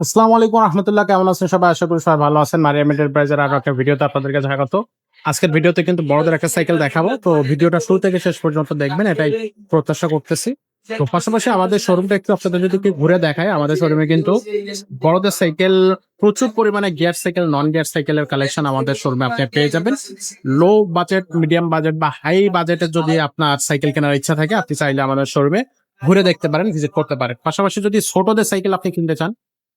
আসসালামু আলাইকুম রহমতুল্লাহ, কেমন আছেন সবাই? আশা করি সবাই ভালো আছেন। মারিয়াম এন্টারপ্রাইজের আরও একটা ভিডিওতে আপনাদেরকে স্বাগত। আজকের ভিডিওতে কিন্তু বড়দের একটা সাইকেল দেখাবো। তো ভিডিওটা শুরু থেকে শেষ পর্যন্ত দেখবেন, এটাই প্রত্যাশা করতেছি। তো পাশাপাশি আমাদের শোরুমটা একটু আপনাদের যদি ঘুরে দেখায়, আমাদের শোরুমে কিন্তু বড়দের সাইকেল প্রচুর পরিমাণে গিয়ার সাইকেল নন গিয়ার সাইকেলের কালেকশন আমাদের শোরুমে আপনি পেয়ে যাবেন। লো বাজেট মিডিয়াম বাজেট বা হাই বাজেটের যদি আপনার সাইকেল কেনার ইচ্ছা থাকে, আপনি চাইলে আমাদের শোরুমে ঘুরে দেখতে পারেন ভিজিট করতে পারেন। পাশাপাশি যদি ছোটদের সাইকেল আপনি কিনতে চান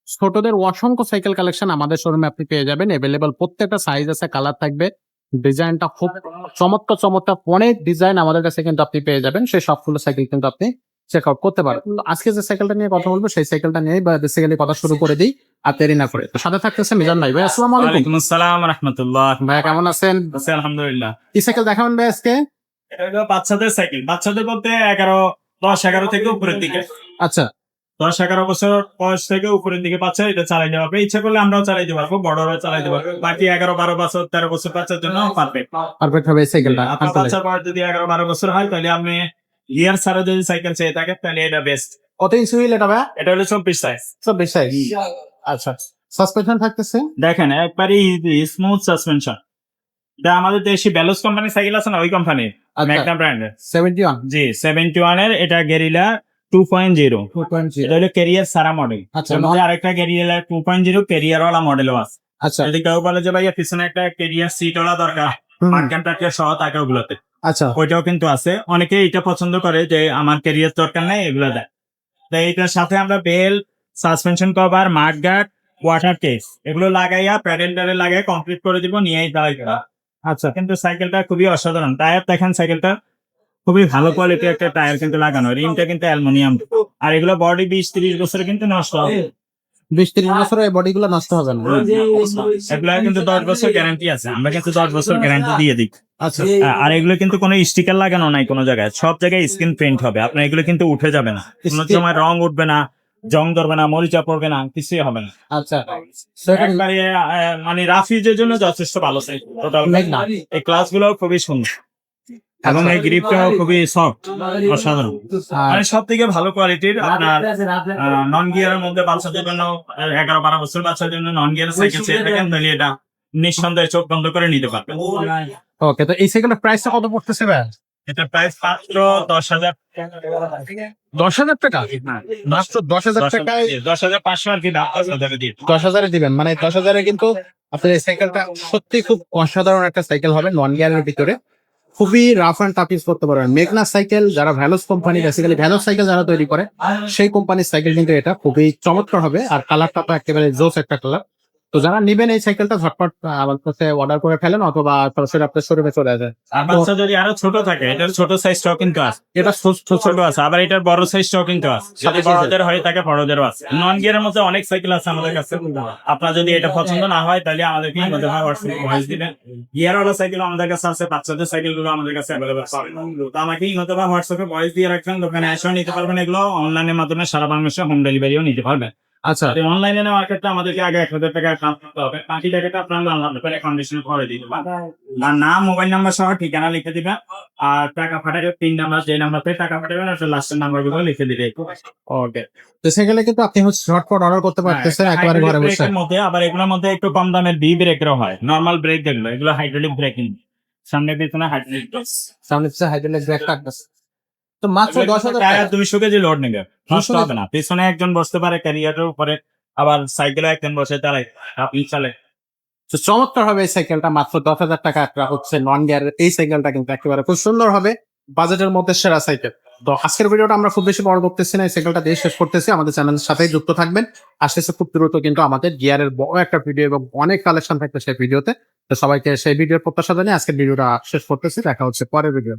ছোটদের অসংখ্য সাইকেল কালেকশন আমাদের শোরুমে আপনি পেয়ে যাবেন। এভেলেবল প্রত্যেকটা সাইজ আছে কালার থাকবে। ডিজাইনটা খুব চমৎকার চমৎকার অনেক ডিজাইন আমাদের কাছে কিন্তু আপনি পেয়ে যাবেন। সেই সবগুলো সাইকেল কিন্তু আপনি চেক আউট করতে পারেন আজকে যে সাইকেলটা নিয়ে কথা বলব সেই সাইকেলটা নিয়ে বা বেসিক্যালি কথা শুরু করে দিই আর দেরি না করে। তো সাথে থাকতেছে মিজান ভাই। ভাই আসসালামু আলাইকুম। আসসালাম রহমতুল্লাহ। ভাই কেমন আছেন? আছি আলহামদুলিল্লাহ। কি সাইকেল দেখাবেন ভাই আজকে? এটা হলো বাচ্চাদের সাইকেল বাচ্চাদের বলতে এগারো দশ এগারো থেকে উপরের দিকে। আচ্ছা। দশ এগারো বছর বয়স থেকে উপরের দিকে বাচ্চা এটা চালাইতে পারবে ইচ্ছা করলে আমরাও চালাইতে পারব বড়রাও চালাইতে পারবে। বাকি এগারো বারো বছর তেরো বছর বাচ্চার জন্য পারবে পারফেক্ট হবে সাইকেলটা আপনার বাচ্চার বয়স যদি এগারো বারো বছর হয় তাহলে আপনি গিয়ার ছাড়া যদি সাইকেল চেয়ে থাকেন তাহলে এটা বেস্ট কত ইঞ্চি হুইল এটা ভাই এটা হলো চব্বিশ সাইজ চব্বিশ সাইজ আচ্ছা সাসপেনশন থাকতেছে? দেখেন একবারই স্মুথ সাসপেনশন এটা আমাদের দেশি ব্যালোস কোম্পানির সাইকেল আছে না ওই কোম্পানির আচ্ছা। ম্যাগনা ব্র্যান্ডের সেভেন্টি ওয়ান জি সেভেন্টি ওয়ানের এটা gorilla two point zero two এটা হলো ক্যারিয়ার সারা মডেল আচ্ছা আরেকটা carrier two point zero carrier ওয়ালা মডেলও আছে। আচ্ছা। যদি কেউ বলে যে ভাইয়া পিছনে একটা ক্যারিয়ার সিট ওয়ালা দরকার হুম, মার্কেন সহ থাকে ওগুলোতে। আচ্ছা। ওইটাও কিন্তু আছে। অনেকে এটা পছন্দ করে যে আমার ক্যারিয়ার দরকার নেই এগুলো দেয়। তো এইটার সাথে আমরা bell suspension cover mudguard water case এগুলো লাগাইয়া প্যাডেলটারে লাগাই কমপ্লিট করে দিব নিয়েই আচ্ছা। কিন্তু সাইকেলটা খুবই অসাধারণ। টায়ার দেখেন সাইকেলটা খুবই ভালো কোয়ালিটি একটা টায়ার কিন্তু লাগানো। রিমটা কিন্তু অ্যালুমিনিয়াম আর এগুলো বডি বিশ তিরিশ বছরে কিন্তু নষ্ট হবে। বিশ তিরিশ বছর এই বডি গুলো নষ্ট হবে না। এগুলো কিন্তু দশ বছর গ্যারান্টি আছে। আমরা কিন্তু দশ বছর গ্যারান্টি দিয়ে দিই। আচ্ছা। আর এগুলো কিন্তু কোনো স্টিকার লাগানো নাই কোনো জায়গায়। সব জায়গায় স্ক্রিন প্রিন্ট হবে। আপনার এগুলো কিন্তু উঠে যাবে না। কোনো সময় রং উঠবে না জং ধরবে না মরিচা পড়বে না কিছুই হবে না। আচ্ছা। মানে রাফ ইউজের জন্য যথেষ্ট ভালো টোটাল এই ক্লাসগুলো খুবই সুন্দর। এবং এই গ্রিপটাও খুবই সফট অসাধারণ। আর মানে সব থেকে ভালো কোয়ালিটির আপনার নন গিয়ারের মধ্যে বাচ্চাদের জন্য এগারো বারো বছর বাচ্চাদের জন্য নন গিয়ার সাইকেল চেয়ে থাকেন তাহলে এটা নিঃসন্দেহে চোখ বন্ধ করে নিতে পারবেন। ওকে তো এই সাইকেলের প্রাইসটা কত পড়তেছে ভাই? এটা প্রাইস মাত্র দশ হাজার দশ হাজার টাকা? মাত্র দশ হাজার টাকায় দশ হাজার পাঁচশো আর কি দশ হাজারে দিবেন। মানে দশ হাজারে কিন্তু আপনার এই সাইকেলটা সত্যি খুব অসাধারণ একটা সাইকেল হবে নন গিয়ারের ভিতরে। খুবই রাফ অ্যান্ড টাফ ইউজ করতে পারবেন। মেঘনা সাইকেল যারা Veloce company basically Veloce cycle যারা তৈরি করে, সেই কোম্পানির সাইকেল কিন্তু এটা খুবই চমৎকার হবে। আর কালারটা তো একেবারে জোস একটা কালার তো যারা নিবেন এই সাইকেলটা ঝটপট আমার কাছে অর্ডার করে ফেলেন অথবা সরাসরি আপনার শোরুমে চলে আসে আর বাচ্চা যদি আরও ছোট থাকে এটার ছোট সাইজটাও কিন্তু আছে। এটা ছোট আছে আবার এটার বড় সাইজটাও কিন্তু আছে। সাথে যদি বড়দের হয়ে থাকে বড়দেরও আছে। নন গিয়ারের মধ্যে অনেক সাইকেল আছে আমাদের কাছে। আপনার যদি এটা পছন্দ না হয় তাহলে আমাদেরকে মধ্যে হোয়াটসঅ্যাপ ভয়েস দিবেন। গিয়ার ওয়ালা সাইকেল আমাদের কাছে আছে বাচ্চাদের সাইকেলগুলো আমাদের কাছে অ্যাভেলেবল তো আমাকে ইমতে বা হোয়াটসঅ্যাপে ভয়েস দিয়ে রাখবেন দোকানে এসেও নিতে পারবেন এগুলো। অনলাইনের মাধ্যমে সারা বাংলাদেশে হোম ডেলিভারিও নিতে পারবেন। আচ্ছা। অনলাইনে নেওয়ার ক্ষেত্রে আমাদেরকে আগে এক হাজার টাকা করতে হবে। বাকি টাকাটা আপনার আলাদা করে কন্ডিশন করে দিতে আর নাম মোবাইল নাম্বার সহ ঠিকানা লিখে দিবেন। আর টাকা পাঠাবে তিন নাম্বার যে নাম্বার থেকে টাকা পাঠাবেন আর লাস্টের নাম্বারগুলো লিখে দিলে ওকে তো সাইকেলে কিন্তু আপনি হচ্ছে ঝটপট অর্ডার করতে পারতেছেন একেবারে ঘরে বসে। মধ্যে আবার এগুলোর মধ্যে একটু কম দামের বি ব্রেকেরও হয়। নর্মাল ব্রেক যেগুলো এগুলো হাইড্রোলিক ব্রেকিং সামনে পিছনে হাইড্রোলিক সামনে পিছনে হাইড্রোলিক ব্রেক থাকতেছে। তো মাত্র দশ হাজার টাকা। দুইশো কেজি লোড নেবে। নষ্ট হবে না। পিছনে একজন বসতে পারে ক্যারিয়ারের উপরে। আবার সাইকেলে একজন বসে চালায় আপনি চালে। তো চমৎকার হবে এই সাইকেলটা মাত্র দশ হাজার টাকা একটা হচ্ছে নন গিয়ার এই সাইকেলটা কিন্তু একেবারে খুব সুন্দর হবে বাজেটের মধ্যে সেরা সাইকেল তো আজকের ভিডিওটা আমরা খুব বেশি বড় করতেছি না এই সাইকেলটা দিয়ে শেষ করতেছি। আমাদের চ্যানেলের সাথেই যুক্ত থাকবেন। আসতেছে খুব দ্রুত কিন্তু আমাদের গিয়ারের বড় একটা ভিডিও এবং অনেক কালেকশন থাকবে সেই ভিডিওতে তো সবাইকে সেই ভিডিওর প্রত্যাশা জানিয়ে আজকের ভিডিওটা শেষ করতেছি। দেখা হচ্ছে পরের ভিডিও